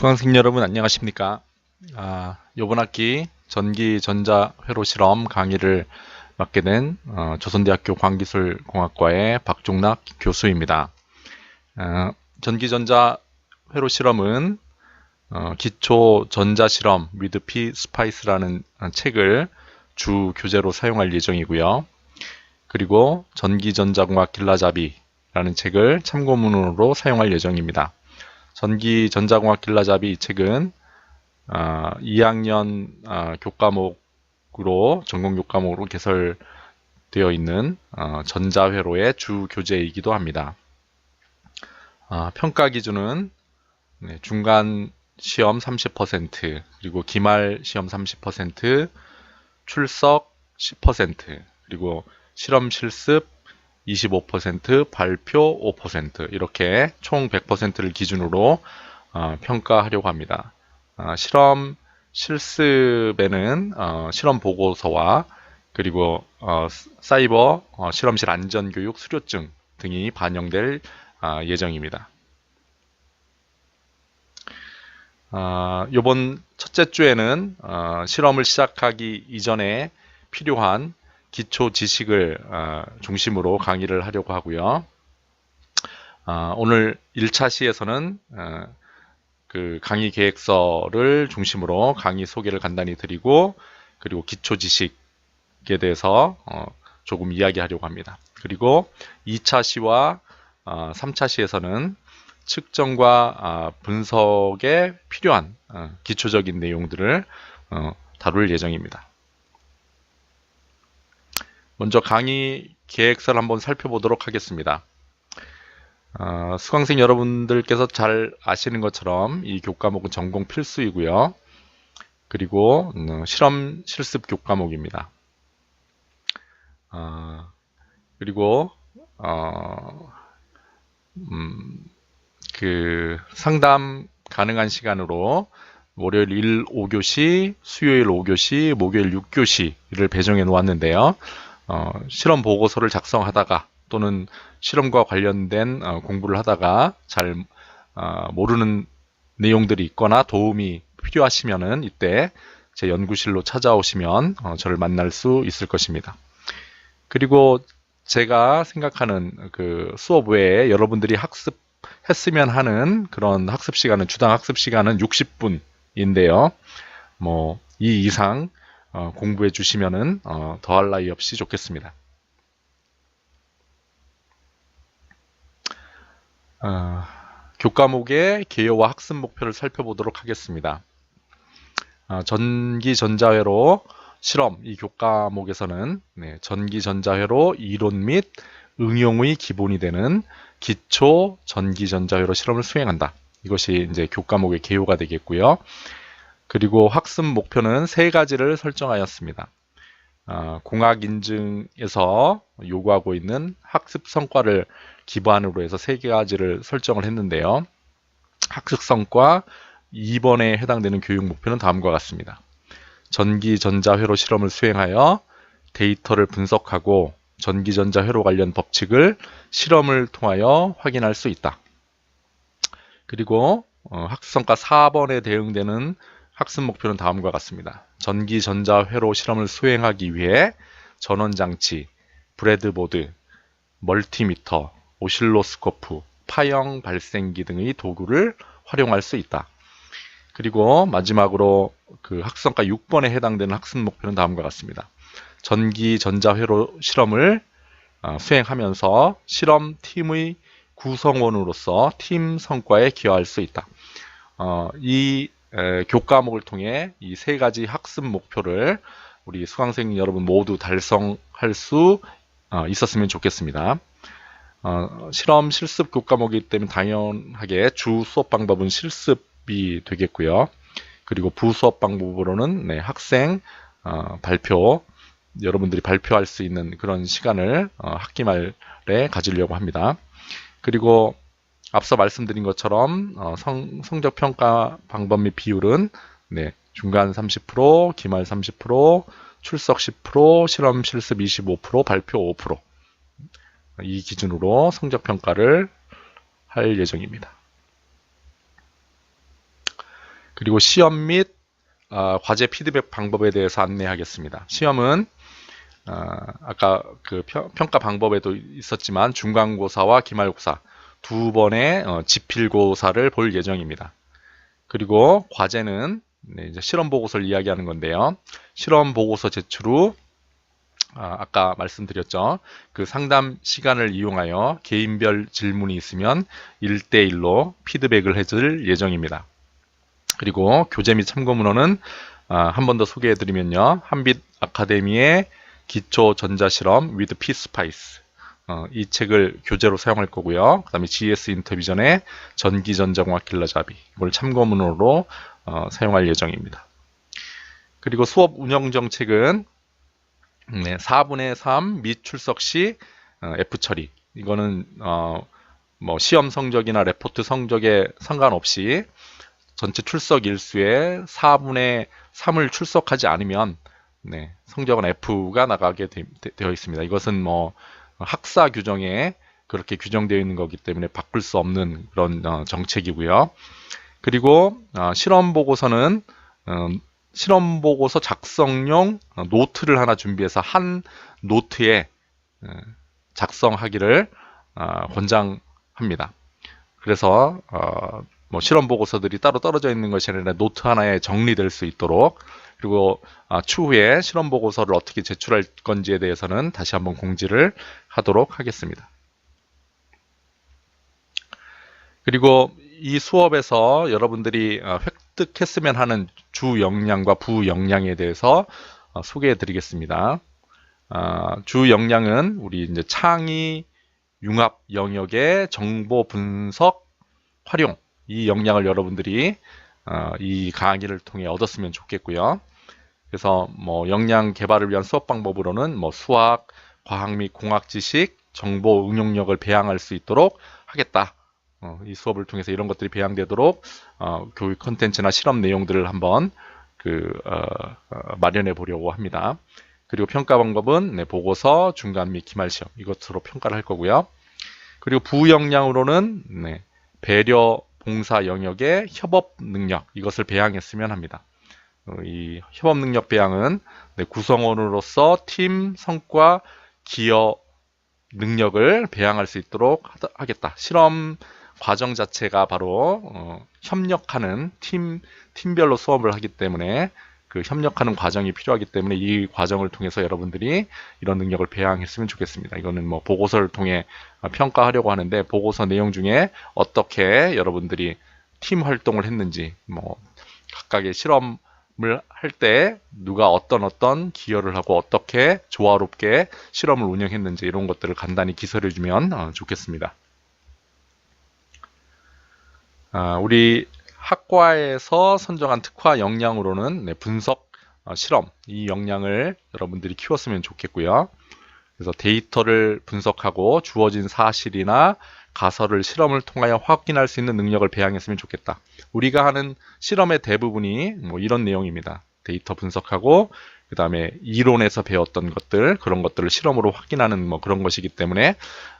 수강생 여러분 안녕하십니까? 아, 이번 학기 전기 전자 회로 실험 강의를 맡게 된 어, 조선대학교 광기술공학과의 박종락 교수입니다. 어, 전기 전자 회로 실험은 어, 기초 전자 실험 위드 피 스파이스라는 책을 주 교재로 사용할 예정이고요. 그리고 전기 전자공학 길라잡이라는 책을 참고문으로 사용할 예정입니다. 전기 전자공학 길라잡이 이 책은 어, 2학년 어, 교과목으로 전공 교과목으로 개설되어 있는 어, 전자회로의 주 교재이기도 합니다. 어, 평가 기준은 네, 중간 시험 30% 그리고 기말 시험 30% 출석 10% 그리고 실험 실습 25%, 발표 5% 이렇게 총 100%를 기준으로 어, 평가하려고 합니다. 어, 실험 실습에는 어, 실험 보고서와 그리고 어, 사이버 어, 실험실 안전교육 수료증 등이 반영될 어, 예정입니다. 이번 첫째 주에는 실험을 시작하기 이전에 필요한 기초 지식을 어, 중심으로 강의를 하려고 하고요. 어, 오늘 1차 시에서는 어, 그 강의 계획서를 중심으로 강의 소개를 간단히 드리고 그리고 기초 지식에 대해서 조금 이야기하려고 합니다. 그리고 2차 시와 3차 시에서는 측정과 분석에 필요한 기초적인 내용들을 다룰 예정입니다. 먼저 강의 계획서를 한번 살펴보도록 하겠습니다. 어, 수강생 여러분들께서 잘 아시는 것처럼 이 교과목은 전공 필수이고요. 그리고 음, 실험 실습 교과목입니다. 어, 그리고 어, 음, 그 상담 가능한 시간으로 월요일 1, 5교시, 수요일 5교시, 목요일 6교시를 배정해 놓았는데요. 어, 실험 보고서를 작성하다가 또는 실험과 관련된 어, 공부를 하다가 잘 어, 모르는 내용들이 있거나 도움이 필요하시면은 이때 제 연구실로 찾아오시면 어, 저를 만날 수 있을 것입니다. 그리고 제가 생각하는 그 수업 외에 여러분들이 학습했으면 하는 그런 학습 시간은 주당 학습 시간은 60분인데요. 뭐 이 이상 어, 공부해 주시면은 어, 더할 나위 없이 좋겠습니다. 어, 교과목의 개요와 학습 목표를 살펴보도록 하겠습니다. 어, 전기 전자회로 실험 이 교과목에서는 네, 전기 전자회로 이론 및 응용의 기본이 되는 기초 전기 전자회로 실험을 수행한다. 이것이 이제 교과목의 개요가 되겠고요. 그리고 학습 목표는 세 가지를 설정하였습니다. 어, 공학 인증에서 요구하고 있는 학습 성과를 기반으로 해서 세 가지를 설정을 했는데요. 학습 성과 2번에 해당되는 교육 목표는 다음과 같습니다. 전기 전자 회로 실험을 수행하여 데이터를 분석하고 전기 전자 회로 관련 법칙을 실험을 통하여 확인할 수 있다. 그리고 어, 학습 성과 4번에 대응되는 학습 목표는 다음과 같습니다. 전기 전자 회로 실험을 수행하기 위해 전원 장치, 브레드보드, 멀티미터, 오실로스코프, 파형 발생기 등의 도구를 활용할 수 있다. 그리고 마지막으로 그 학습성과 6번에 해당되는 학습 목표는 다음과 같습니다. 전기 전자 회로 실험을 어, 수행하면서 실험 팀의 구성원으로서 팀 성과에 기여할 수 있다. 어, 이 에, 교과목을 통해 이 세 가지 학습 목표를 우리 수강생 여러분 모두 달성할 수 어, 있었으면 좋겠습니다. 어, 실험 실습 교과목이기 때문에 당연하게 주 수업 방법은 실습이 되겠고요. 그리고 부수업 방법으로는 네, 학생 어, 발표 여러분들이 발표할 수 있는 그런 시간을 어, 학기 말에 가지려고 합니다. 그리고 앞서 말씀드린 것처럼 어, 성, 성적 평가 방법 및 비율은 네, 중간 30%, 기말 30%, 출석 10%, 실험 실습 25%, 발표 5%이 기준으로 성적 평가를 할 예정입니다. 그리고 시험 및 어, 과제 피드백 방법에 대해서 안내하겠습니다. 시험은 어, 아까 그 평, 가 방법에도 있었지만 중간고사와 기말고사 두 번의 어, 지필고사를 볼 예정입니다. 그리고 과제는 네, 이제 실험 보고서를 이야기하는 건데요. 실험 보고서 제출 후 아, 아까 말씀드렸죠. 그 상담 시간을 이용하여 개인별 질문이 있으면 1대1로 피드백을 해줄 예정입니다. 그리고 교재 및 참고 문헌은 아, 한 번 더 소개해 드리면요. 한빛 아카데미의 기초 전자실험 with 피스파이스 어, 이 책을 교재로 사용할 거고요. 그 다음에 GS 인터뷰전의 전기전자공학 길라잡이 이걸 참고문으로 어, 사용할 예정입니다. 그리고 수업 운영 정책은 네, 4분의 3 및 출석 시 어, F 처리 이거는 어, 뭐 시험 성적이나 레포트 성적에 상관없이 전체 출석 일수의 4분의 3을 출석하지 않으면 네, 성적은 F가 나가게 되, 어 있습니다. 이것은 뭐 학사 규정에 그렇게 규정되어 있는 거기 때문에 바꿀 수 없는 그런 어, 정책이고요. 그리고 어, 실험 보고서는 어, 실험 보고서 작성용 어, 노트를 하나 준비해서 한 노트에 어, 작성하기를 어, 권장합니다. 그래서 어, 뭐 실험 보고서들이 따로 떨어져 있는 것이 아니라 노트 하나에 정리될 수 있도록 그리고 아, 추후에 실험 보고서를 어떻게 제출할 건지에 대해서는 다시 한번 공지를 하도록 하겠습니다. 그리고 이 수업에서 여러분들이 어, 획득했으면 하는 주 역량과 부 역량에 대해서 어, 소개해 드리겠습니다. 아, 주 역량은 우리 이제 창의 융합 영역의 정보 분석 활용 이 역량을 여러분들이 어, 이 강의를 통해 얻었으면 좋겠고요. 그래서 뭐 역량 개발을 위한 수업 방법으로는 뭐 수학, 과학 및 공학 지식, 정보 응용력을 배양할 수 있도록 하겠다. 어, 이 수업을 통해서 이런 것들이 배양되도록 어, 교육 컨텐츠나 실험 내용들을 한번 그 어, 어, 마련해 보려고 합니다. 그리고 평가 방법은 네, 보고서, 중간 및 기말 시험 이것으로 평가를 할 거고요. 그리고 부역량으로는 네, 배려 봉사 영역의 협업 능력 이것을 배양했으면 합니다. 어, 이 협업 능력 배양은 네, 구성원으로서 팀 성과 기여 능력을 배양할 수 있도록 하겠다. 실험 과정 자체가 바로 어, 협력하는 팀 팀별로 수업을 하기 때문에 그 협력하는 과정이 필요하기 때문에 이 과정을 통해서 여러분들이 이런 능력을 배양했으면 좋겠습니다. 이거는 뭐 보고서를 통해 평가하려고 하는데 보고서 내용 중에 어떻게 여러분들이 팀 활동을 했는지 뭐 각각의 실험을 할 때 누가 어떤 어떤 기여를 하고 어떻게 조화롭게 실험을 운영했는지 이런 것들을 간단히 기술해 주면 어, 좋겠습니다. 아, 우리 학과에서 선정한 특화 역량으로는 네, 분석 어, 실험 이 역량을 여러분들이 키웠으면 좋겠고요. 그래서 데이터를 분석하고 주어진 사실이나 가설을 실험을 통하여 확인할 수 있는 능력을 배양했으면 좋겠다. 우리가 하는 실험의 대부분이 뭐 이런 내용입니다. 데이터 분석하고 그 다음에 이론에서 배웠던 것들 그런 것들을 실험으로 확인하는 뭐 그런 것이기 때문에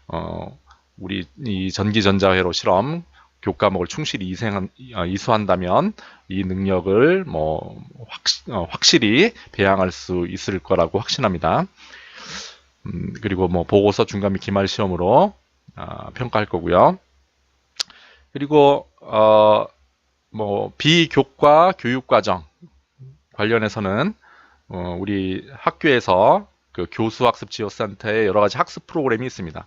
어, 우리 이 전기전자회로 실험 교과목을 충실히 이생한, 어, 이수한다면 이 능력을 뭐 확, 어, 확실히 배양할 수 있을 거라고 확신합니다. 음, 그리고 뭐 보고서 중간 및 기말 시험으로 어, 평가할 거고요. 그리고 어, 뭐 비교과 교육과정 관련해서는 어, 우리 학교에서 그 교수학습지원센터에 여러 가지 학습 프로그램이 있습니다.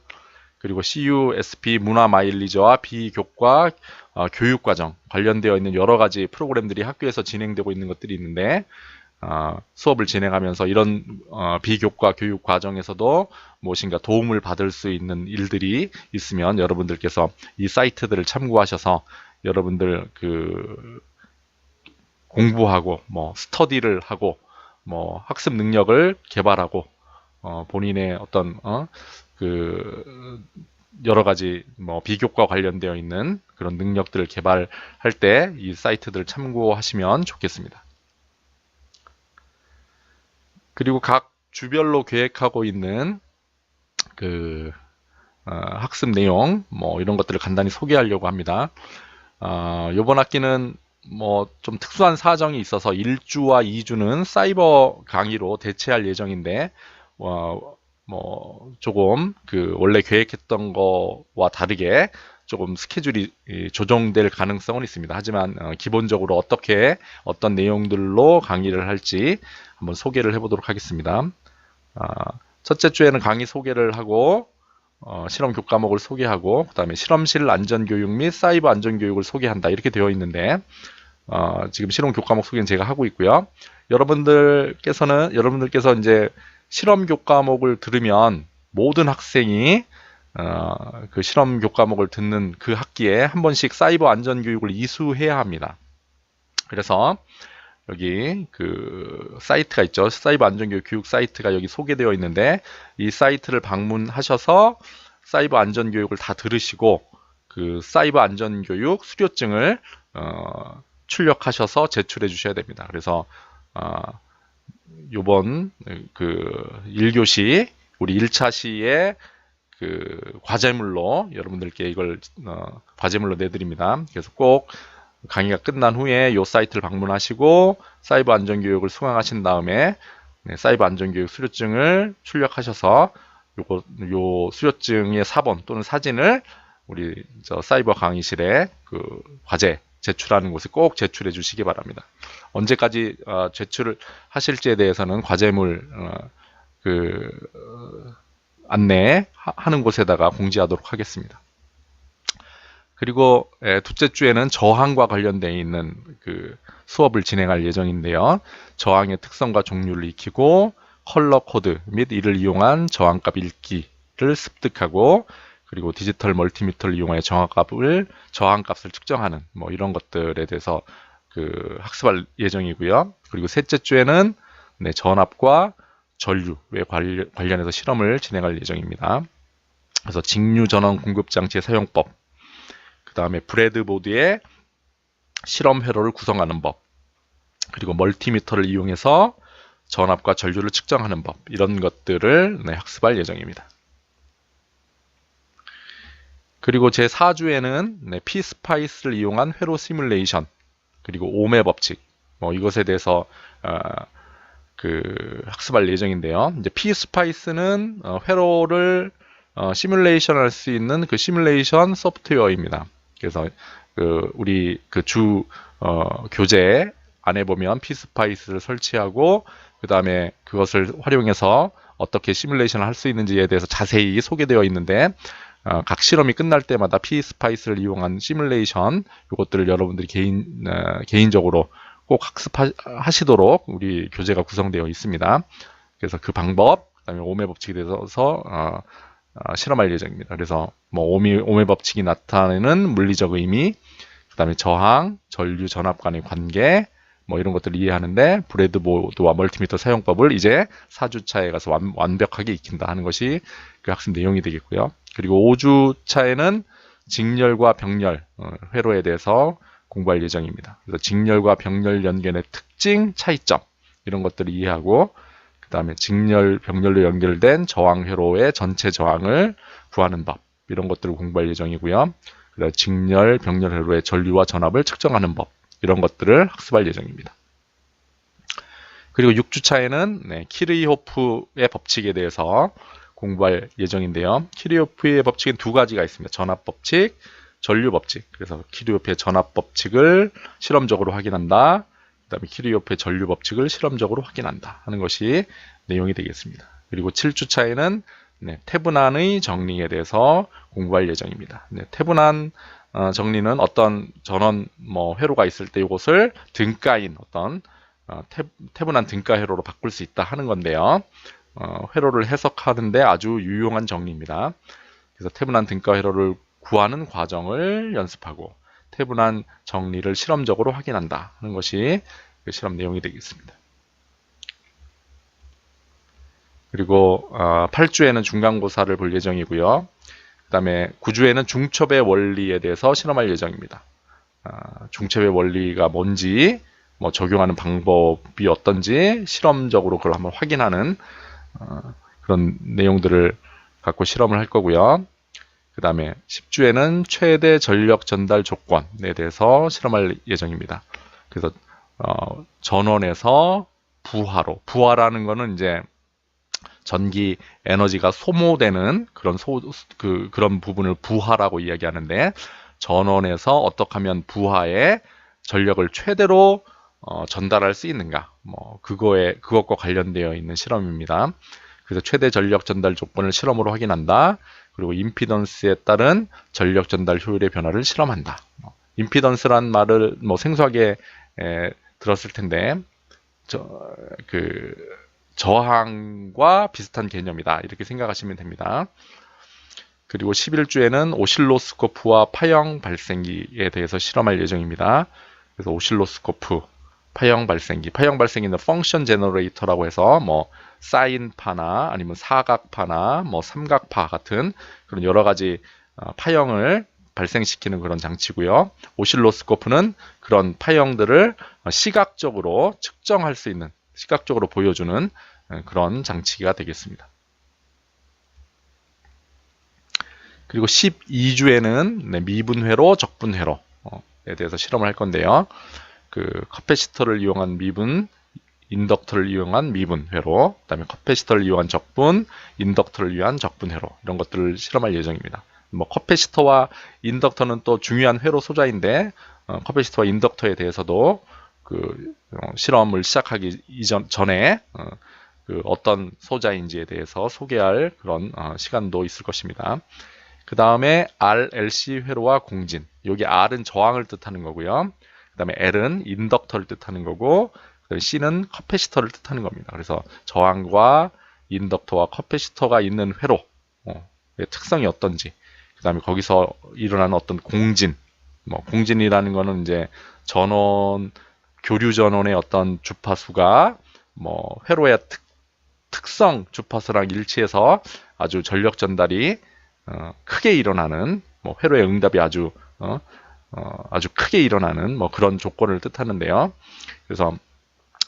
그리고 CUSP 문화 마일리저와 비교과 어, 교육과정 관련되어 있는 여러 가지 프로그램들이 학교에서 진행되고 있는 것들이 있는데 어, 수업을 진행하면서 이런 어, 비교과 교육 과정에서도 무엇인가 도움을 받을 수 있는 일들이 있으면 여러분들께서 이 사이트들을 참고하셔서 여러분들 그 공부하고 뭐 스터디를 하고 뭐 학습 능력을 개발하고 어, 본인의 어떤 어, 그 여러 가지 뭐 비교과 관련되어 있는 그런 능력들을 개발할 때 이 사이트들을 참고하시면 좋겠습니다. 그리고 각 주별로 계획하고 있는 그 어, 학습 내용 뭐 이런 것들을 간단히 소개하려고 합니다. 어, 이번 학기는 뭐 좀 특수한 사정이 있어서 1주와 2주는 사이버 강의로 대체할 예정인데 어, 뭐 조금 그 원래 계획했던 거와 다르게 조금 스케줄이 이, 조정될 가능성은 있습니다. 하지만 어, 기본적으로 어떻게 어떤 내용들로 강의를 할지 한번 소개를 해보도록 하겠습니다. 아, 첫째 주에는 강의 소개를 하고 어, 실험 교과목을 소개하고 그 다음에 실험실 안전교육 및 사이버 안전교육을 소개한다 이렇게 되어 있는데 어, 지금 실험 교과목 소개는 제가 하고 있고요. 여러분들께서는 여러분들께서 이제 실험 교과목을 들으면 모든 학생이 어, 그 실험 교과목을 듣는 그 학기에 한 번씩 사이버 안전 교육을 이수해야 합니다. 그래서 여기 그 사이트가 있죠. 사이버 안전교육 교육 사이트가 여기 소개되어 있는데 이 사이트를 방문하셔서 사이버 안전교육을 다 들으시고 그 사이버 안전교육 수료증을 어, 출력하셔서 제출해 주셔야 됩니다. 그래서 어, 요번 그 1교시 우리 1차 시에 그 과제물로 여러분들께 이걸 어, 과제물로 내드립니다. 그래서 꼭 강의가 끝난 후에 이 사이트를 방문하시고 사이버 안전교육을 수강하신 다음에 네, 사이버 안전교육 수료증을 출력하셔서 요거 요 수료증의 사본 또는 사진을 우리 저 사이버 강의실에 그 과제 제출하는 곳에 꼭 제출해 주시기 바랍니다. 언제까지 어, 제출을 하실지에 대해서는 과제물 어, 그 어, 안내 하는 곳에다가 공지하도록 하겠습니다. 그리고 에, 둘째 주에는 저항과 관련되어 있는 그 수업을 진행할 예정인데요. 저항의 특성과 종류를 익히고 컬러 코드 및 이를 이용한 저항값 읽기를 습득하고 그리고 디지털 멀티미터를 이용해 저항값을 저항값을 측정하는 뭐 이런 것들에 대해서 그 학습할 예정이고요. 그리고 셋째 주에는 네, 전압과 전류에 관련- 관련해서 실험을 진행할 예정입니다. 그래서 직류 전원 공급 장치의 사용법, 그 다음에 브레드보드의 실험 회로를 구성하는 법, 그리고 멀티미터를 이용해서 전압과 전류를 측정하는 법 이런 것들을 네, 학습할 예정입니다. 그리고 제 4주에는 네, 피스파이스를 이용한 회로 시뮬레이션 그리고 오메 법칙 뭐 이것에 대해서 어, 그 학습할 예정인데요. 이제 피스파이스는 어, 회로를 어, 시뮬레이션 할 수 있는 그 시뮬레이션 소프트웨어입니다. 그래서 그 우리 그주 어, 교재 안에 보면 피스파이스를 설치하고 그 다음에 그것을 활용해서 어떻게 시뮬레이션을 할 수 있는지에 대해서 자세히 소개되어 있는데 어, 각 실험이 끝날 때마다 피스파이스를 이용한 시뮬레이션 이것들을 여러분들이 개인 어, 개인적으로 꼭 학습하시도록 우리 교재가 구성되어 있습니다. 그래서 그 방법, 그다음에 오메 법칙에 대해서 어, 어, 실험할 예정입니다. 그래서 뭐 오미, 오메 법칙이 나타내는 물리적 의미, 그 다음에 저항, 전류, 전압 간의 관계, 뭐 이런 것들을 이해하는데 브레드보드와 멀티미터 사용법을 이제 4주차에 가서 완, 완벽하게 익힌다 하는 것이 그 학습 내용이 되겠고요. 그리고 5주차에는 직렬과 병렬 어, 회로에 대해서 공부할 예정입니다. 그래서 직렬과 병렬 연결의 특징, 차이점 이런 것들을 이해하고 그 다음에 직렬, 병렬로 연결된 저항 회로의 전체 저항을 구하는 법 이런 것들을 공부할 예정이고요. 그다음 직렬, 병렬 회로의 전류와 전압을 측정하는 법 이런 것들을 학습할 예정입니다. 그리고 6주차에는 네, 키르이호프의 법칙에 대해서 공부할 예정인데요. 키르이호프의 법칙은 두 가지가 있습니다. 전압 법칙, 전류 법칙. 그래서 키르이호프의 전압 법칙을 실험적으로 확인한다. 그다음에 키르이호프의 전류 법칙을 실험적으로 확인한다 하는 것이 내용이 되겠습니다. 그리고 7주차에는 네, 태분한의 정리에 대해서 공부할 예정입니다. 네, 태분한 어, 정리는 어떤 전원 뭐 회로가 있을 때 이것을 등가인 어떤 어, 태, 태분한 등가 회로로 바꿀 수 있다 하는 건데요. 어, 회로를 해석하는데 아주 유용한 정리입니다. 그래서 태분한 등가 회로를 구하는 과정을 연습하고 태분한 정리를 실험적으로 확인한다 하는 것이 그 실험 내용이 되겠습니다. 그리고 어, 8주에는 중간고사를 볼 예정이고요. 그 다음에 9주에는 중첩의 원리에 대해서 실험할 예정입니다. 아, 중첩의 원리가 뭔지, 뭐 적용하는 방법이 어떤지 실험적으로 그걸 한번 확인하는 어, 그런 내용들을 갖고 실험을 할 거고요. 그 다음에 10주에는 최대 전력 전달 조건에 대해서 실험할 예정입니다. 그래서 어, 전원에서 부하로 부하라는 거는 이제 전기 에너지가 소모되는 그런 소, 그, 그런 부분을 부하라고 이야기하는데 전원에서 어떻게 하면 부하에 전력을 최대로 어, 전달할 수 있는가 뭐 그거에 그것과 관련되어 있는 실험입니다. 그래서 최대 전력 전달 조건을 실험으로 확인한다. 그리고 임피던스에 따른 전력 전달 효율의 변화를 실험한다. 뭐, 임피던스란 말을 뭐 생소하게 에, 들었을 텐데 저, 그 저항과 비슷한 개념이다. 이렇게 생각하시면 됩니다. 그리고 11주에는 오실로스코프와 파형 발생기에 대해서 실험할 예정입니다. 그래서 오실로스코프, 파형 발생기, 파형 발생기는 펑션 제너레이터라고 해서 뭐 사인파나 아니면 사각파나 뭐 삼각파 같은 그런 여러 가지 어, 파형을 발생시키는 그런 장치고요. 오실로스코프는 그런 파형들을 시각적으로 측정할 수 있는 시각적으로 보여주는 어, 그런 장치가 되겠습니다. 그리고 12주에는 미분회로 적분회로에 대해서 실험을 할 건데요. 그 커패시터를 이용한 미분, 인덕터를 이용한 미분 회로, 그다음에 커패시터를 이용한 적분, 인덕터를 위한 적분 회로 이런 것들을 실험할 예정입니다. 뭐 커패시터와 인덕터는 또 중요한 회로 소자인데 어, 커패시터와 인덕터에 대해서도 그 어, 실험을 시작하기 이전 전에 어, 그 어떤 소자인지에 대해서 소개할 그런 어, 시간도 있을 것입니다. 그 다음에 RLC 회로와 공진. 여기 R은 저항을 뜻하는 거고요. 그 다음에 L은 인덕터를 뜻하는 거고, C는 커패시터를 뜻하는 겁니다. 그래서 저항과 인덕터와 커패시터가 있는 회로의 특성이 어떤지, 그 다음에 거기서 일어나는 어떤 공진, 뭐 공진이라는 거는 이제 전원 교류 전원의 어떤 주파수가 뭐 회로의 특, 특성 주파수랑 일치해서 아주 전력 전달이 어, 크게 일어나는 뭐 회로의 응답이 아주 어, 어, 아주 크게 일어나는 뭐 그런 조건을 뜻하는데요. 그래서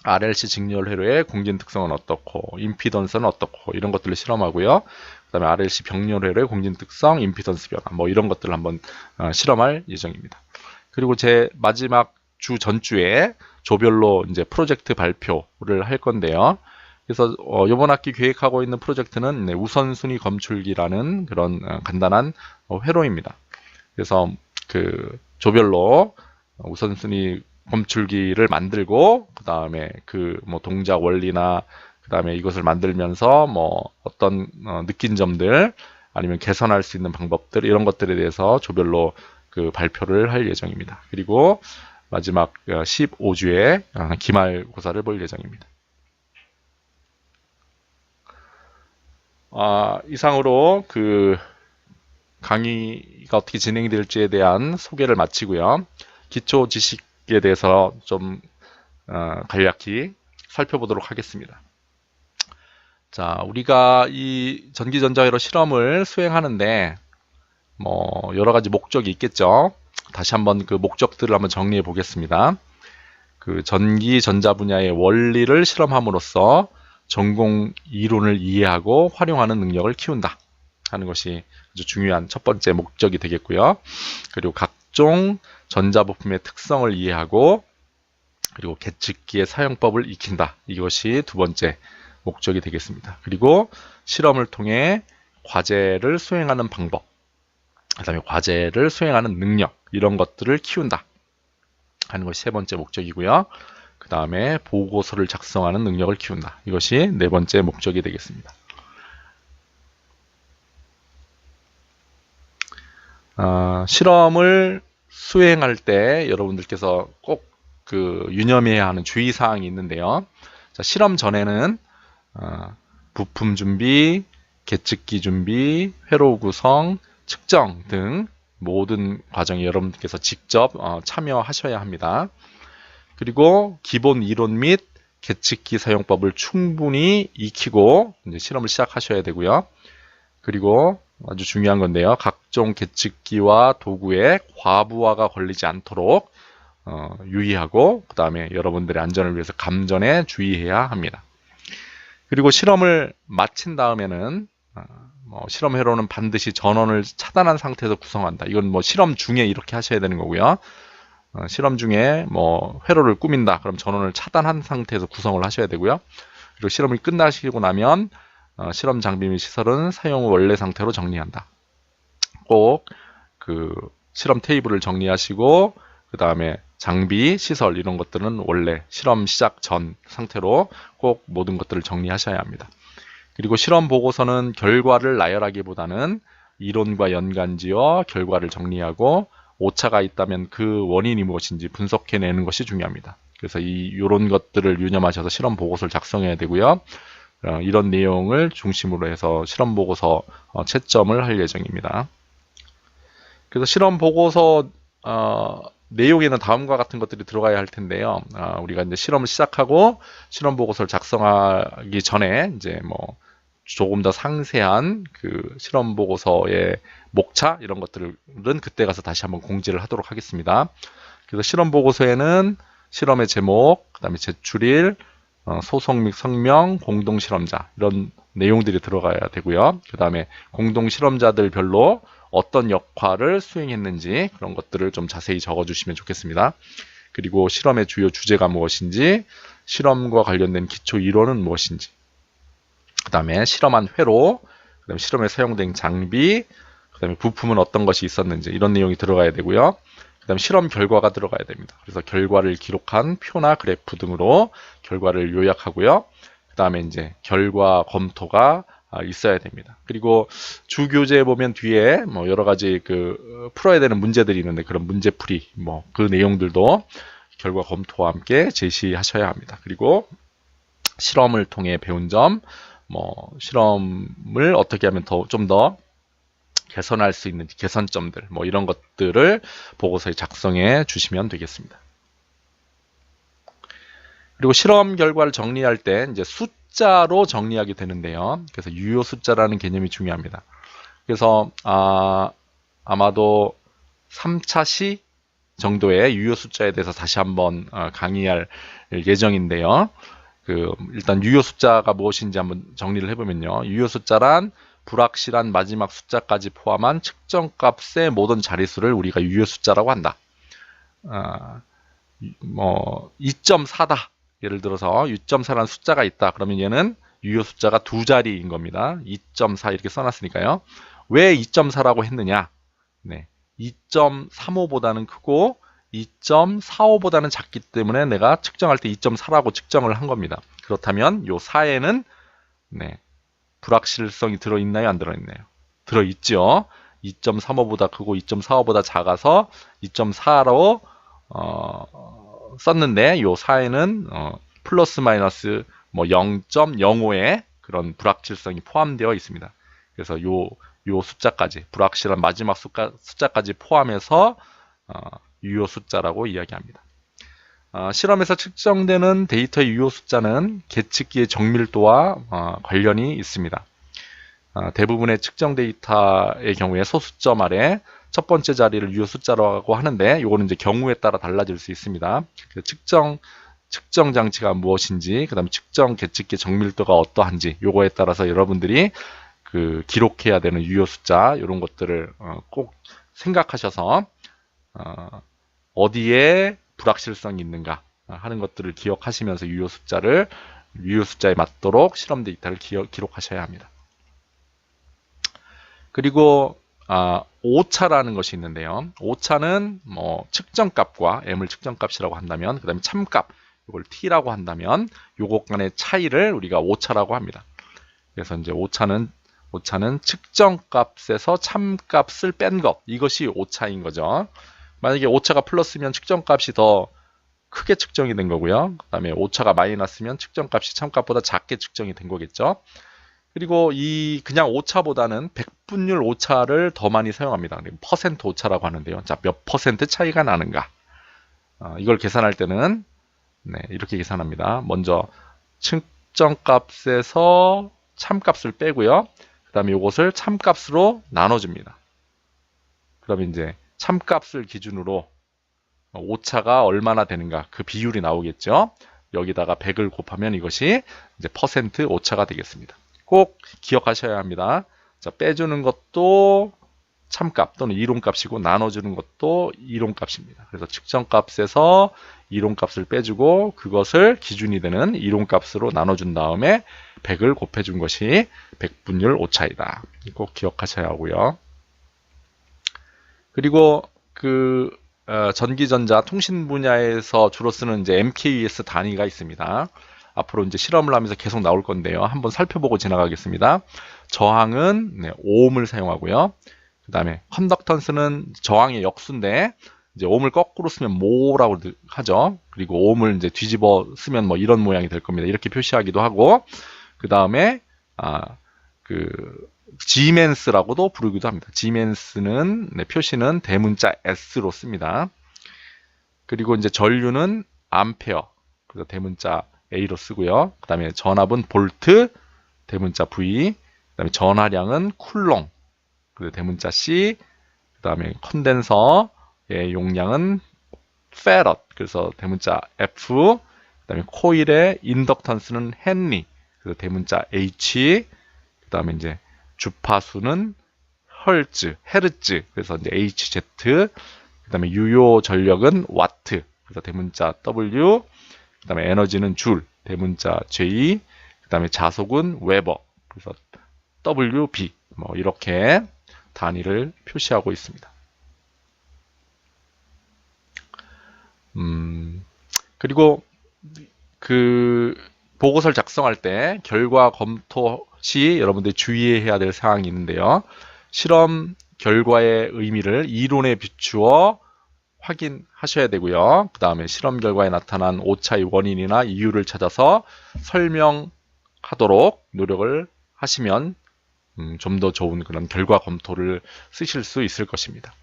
RLC 직렬 회로의 공진 특성은 어떻고 임피던스는 어떻고 이런 것들을 실험하고요. 그다음에 RLC 병렬 회로의 공진 특성, 임피던스 변화 뭐 이런 것들을 한번 어, 실험할 예정입니다. 그리고 제 마지막 주 전주에 조별로 이제 프로젝트 발표를 할 건데요. 그래서 어, 이번 학기 계획하고 있는 프로젝트는 네, 우선순위 검출기라는 그런 어, 간단한 어, 회로입니다. 그래서 그 조별로 우선순위 검출기를 만들고 그 다음에 그 뭐 동작 원리나 그 다음에 이것을 만들면서 뭐 어떤 어, 느낀 점들 아니면 개선할 수 있는 방법들 이런 것들에 대해서 조별로 그 발표를 할 예정입니다. 그리고 마지막 15주에 어, 기말고사를 볼 예정입니다. 아, 이상으로 그 강의가 어떻게 진행이 될지에 대한 소개를 마치고요. 기초 지식에 대해서 좀 어, 간략히 살펴보도록 하겠습니다. 자, 우리가 이 전기전자회로 실험을 수행하는데 뭐 여러 가지 목적이 있겠죠. 다시 한번 그 목적들을 한번 정리해 보겠습니다. 그 전기 전자 분야의 원리를 실험함으로써 전공 이론을 이해하고 활용하는 능력을 키운다 하는 것이 아주 중요한 첫 번째 목적이 되겠고요. 그리고 각종 전자부품의 특성을 이해하고 그리고 계측기의 사용법을 익힌다. 이것이 두 번째 목적이 되겠습니다. 그리고 실험을 통해 과제를 수행하는 방법, 그 다음에 과제를 수행하는 능력, 이런 것들을 키운다. 하는 것이 세 번째 목적이고요. 그 다음에 보고서를 작성하는 능력을 키운다. 이것이 네 번째 목적이 되겠습니다. 어, 실험을 수행할 때 여러분들께서 꼭 그 유념해야 하는 주의 사항이 있는데요. 자, 실험 전에는 어, 부품 준비, 계측기 준비, 회로 구성, 측정 등 모든 과정에 여러분들께서 직접 어, 참여하셔야 합니다. 그리고 기본 이론 및 계측기 사용법을 충분히 익히고 실험을 시작하셔야 되고요. 그리고 아주 중요한 건데요. 각종 계측기와 도구에 과부하가 걸리지 않도록 어, 유의하고 그 다음에 여러분들의 안전을 위해서 감전에 주의해야 합니다. 그리고 실험을 마친 다음에는 어, 뭐 실험 회로는 반드시 전원을 차단한 상태에서 구성한다. 이건 뭐 실험 중에 이렇게 하셔야 되는 거고요. 어, 실험 중에 뭐 회로를 꾸민다. 그럼 전원을 차단한 상태에서 구성을 하셔야 되고요. 그리고 실험이 끝나시고 나면 어, 실험 장비 및 시설은 사용 후 원래 상태로 정리한다. 꼭 그 실험 테이블을 정리하시고 그 다음에 장비, 시설 이런 것들은 원래 실험 시작 전 상태로 꼭 모든 것들을 정리하셔야 합니다. 그리고 실험 보고서는 결과를 나열하기보다는 이론과 연관지어 결과를 정리하고 오차가 있다면 그 원인이 무엇인지 분석해내는 것이 중요합니다. 그래서 이 이런 것들을 유념하셔서 실험 보고서를 작성해야 되고요. 어, 이런 내용을 중심으로 해서 실험 보고서 어, 채점을 할 예정입니다. 그래서 실험 보고서 어, 내용에는 다음과 같은 것들이 들어가야 할 텐데요. 아, 우리가 이제 실험을 시작하고 실험 보고서를 작성하기 전에 이제 뭐 조금 더 상세한 그 실험 보고서의 목차 이런 것들은 그때 가서 다시 한번 공지를 하도록 하겠습니다. 그래서 실험 보고서에는 실험의 제목, 그다음에 제출일, 어, 소속 및 성명, 공동 실험자 이런 내용들이 들어가야 되고요. 그 다음에 공동 실험자들별로 어떤 역할을 수행했는지 그런 것들을 좀 자세히 적어주시면 좋겠습니다. 그리고 실험의 주요 주제가 무엇인지, 실험과 관련된 기초 이론은 무엇인지, 그 다음에 실험한 회로, 그 다음에 실험에 사용된 장비, 그 다음에 부품은 어떤 것이 있었는지 이런 내용이 들어가야 되고요. 그 다음에 실험 결과가 들어가야 됩니다. 그래서 결과를 기록한 표나 그래프 등으로 결과를 요약하고요. 그 다음에 이제 결과 검토가 아, 있어야 됩니다. 그리고 주교재에 보면 뒤에 뭐 여러 가지 그 풀어야 되는 문제들이 있는데 그런 문제풀이 뭐 그 내용들도 결과 검토와 함께 제시하셔야 합니다. 그리고 실험을 통해 배운 점, 뭐 실험을 어떻게 하면 더 좀 더 개선할 수 있는 개선점들, 뭐 이런 것들을 보고서에 작성해 주시면 되겠습니다. 그리고 실험 결과를 정리할 때 이제 숫자로 정리하게 되는데요. 그래서 유효 숫자라는 개념이 중요합니다. 그래서 아, 아마도 3차 시 정도의 유효 숫자에 대해서 다시 한번 어, 강의할 예정인데요. 그 일단 유효 숫자가 무엇인지 한번 정리를 해보면요. 유효 숫자란 불확실한 마지막 숫자까지 포함한 측정 값의 모든 자릿수를 우리가 유효 숫자라고 한다. 아, 뭐 2.4다. 예를 들어서 6.4라는 숫자가 있다. 그러면 얘는 유효 숫자가 두 자리인 겁니다. 2.4 이렇게 써놨으니까요. 왜 2.4라고 했느냐? 네. 2.35보다는 크고 2.45보다는 작기 때문에 내가 측정할 때 2.4라고 측정을 한 겁니다. 그렇다면 요 4에는 네. 불확실성이 들어있나요? 안 들어있나요? 들어있죠. 2.35보다 크고 2.45보다 작아서 2.4로 어, 썼는데 요 4에는 어, 플러스 마이너스 뭐 0.05의 그런 불확실성이 포함되어 있습니다. 그래서 요, 요 숫자까지 불확실한 마지막 숫자, 숫자까지 포함해서 어, 유효 숫자라고 이야기합니다. 어, 실험에서 측정되는 데이터의 유효 숫자는 계측기의 정밀도와 어, 관련이 있습니다. 어, 대부분의 측정 데이터의 경우에 소수점 아래 첫 번째 자리를 유효 숫자라고 하는데 이거는 이제 경우에 따라 달라질 수 있습니다. 그 측정 측정 장치가 무엇인지, 그다음에 측정 계측기 정밀도가 어떠한지 요거에 따라서 여러분들이 그 기록해야 되는 유효 숫자 이런 것들을 어, 꼭 생각하셔서 어, 어디에 불확실성이 있는가 하는 것들을 기억하시면서 유효 숫자를 유효 숫자에 맞도록 실험 데이터를 기억, 기록하셔야 합니다. 그리고 아, 오차라는 것이 있는데요. 오차는 뭐 측정값과 m을 측정값이라고 한다면 그다음에 참값 이걸 t라고 한다면 요것 간의 차이를 우리가 오차라고 합니다. 그래서 이제 오차는 오차는 측정값에서 참값을 뺀 것 이것이 오차인 거죠. 만약에 오차가 플러스면 측정값이 더 크게 측정이 된 거고요. 그 다음에 오차가 마이너스면 측정값이 참값보다 작게 측정이 된 거겠죠. 그리고 이 그냥 오차보다는 백분율 오차를 더 많이 사용합니다. 퍼센트 오차라고 하는데요. 자, 몇 퍼센트 차이가 나는가? 어, 이걸 계산할 때는 네, 이렇게 계산합니다. 먼저 측정값에서 참값을 빼고요. 그 다음에 이것을 참값으로 나눠줍니다. 그러면 이제 참값을 기준으로 오차가 얼마나 되는가 그 비율이 나오겠죠. 여기다가 100을 곱하면 이것이 이제 퍼센트 오차가 되겠습니다. 꼭 기억하셔야 합니다. 자, 빼주는 것도 참값 또는 이론값이고 나눠주는 것도 이론값입니다. 그래서 측정값에서 이론값을 빼주고 그것을 기준이 되는 이론값으로 나눠준 다음에 100을 곱해준 것이 백분율 오차이다. 꼭 기억하셔야 하고요. 그리고 그 어, 전기전자 통신 분야에서 주로 쓰는 이제 MKS 단위가 있습니다. 앞으로 이제 실험을 하면서 계속 나올 건데요. 한번 살펴보고 지나가겠습니다. 저항은 네, 오음을 사용하고요. 그 다음에 컨덕턴스는 저항의 역수인데 이제 오음을 거꾸로 쓰면 모라고 하죠. 그리고 오음을 이제 뒤집어 쓰면 뭐 이런 모양이 될 겁니다. 이렇게 표시하기도 하고 그 다음에 아 그 지멘스라고도 부르기도 합니다. 지멘스는 네, 표시는 대문자 S로 씁니다. 그리고 이제 전류는 암페어 그래서 대문자 A로 쓰고요. 그 다음에 전압은 볼트 대문자 V. 그 다음에 전하량은 쿨롱. 그리고 대문자 C. 그 다음에 컨덴서의 용량은 페럿. 그래서 대문자 F. 그 다음에 코일의 인덕턴스는 헨리. 그래서 대문자 H. 그 다음에 이제 주파수는 헐츠, 헤르츠, 그래서 이제 HZ, 그 다음에 유효 전력은 와트, 그래서 대문자 W, 그 다음에 에너지는 줄, 대문자 J, 그 다음에 자속은 웨버, 그래서 WB, 뭐 이렇게 단위를 표시하고 있습니다. 음, 그리고 그 보고서를 작성할 때 결과 검토 시 여러분들이 주의해야 될 사항이 있는데요. 실험 결과의 의미를 이론에 비추어 확인하셔야 되고요. 그 다음에 실험 결과에 나타난 오차의 원인이나 이유를 찾아서 설명하도록 노력을 하시면 음, 좀 더 좋은 그런 결과 검토를 쓰실 수 있을 것입니다.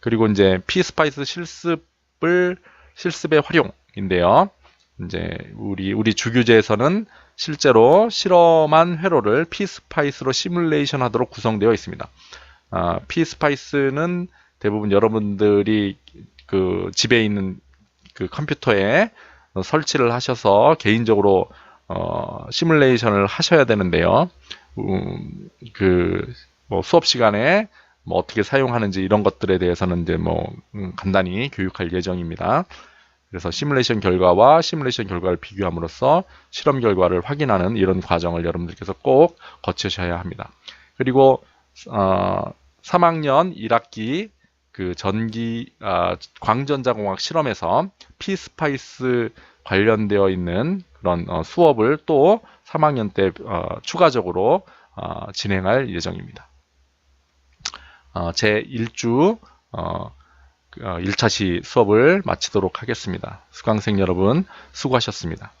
그리고 이제 피스파이스 실습을 실습의 활용인데요. 이제 우리 우리 주교재에서는 실제로 실험한 회로를 피스파이스로 시뮬레이션 하도록 구성되어 있습니다. 아, 피스파이스는 대부분 여러분들이 그 집에 있는 그 컴퓨터에 설치를 하셔서 개인적으로 어, 시뮬레이션을 하셔야 되는데요. 음, 그뭐 수업 시간에 뭐 어떻게 사용하는지 이런 것들에 대해서는 이제 뭐 음, 간단히 교육할 예정입니다. 그래서 시뮬레이션 결과와 시뮬레이션 결과를 비교함으로써 실험 결과를 확인하는 이런 과정을 여러분들께서 꼭 거치셔야 합니다. 그리고 어, 3학년 1학기 그 전기 어, 광전자공학 실험에서 피스파이스 관련되어 있는 그런 어, 수업을 또 3학년 때 어, 추가적으로 어, 진행할 예정입니다. 어, 제 1주 1차 시 수업을 마치도록 하겠습니다. 수강생 여러분 수고하셨습니다.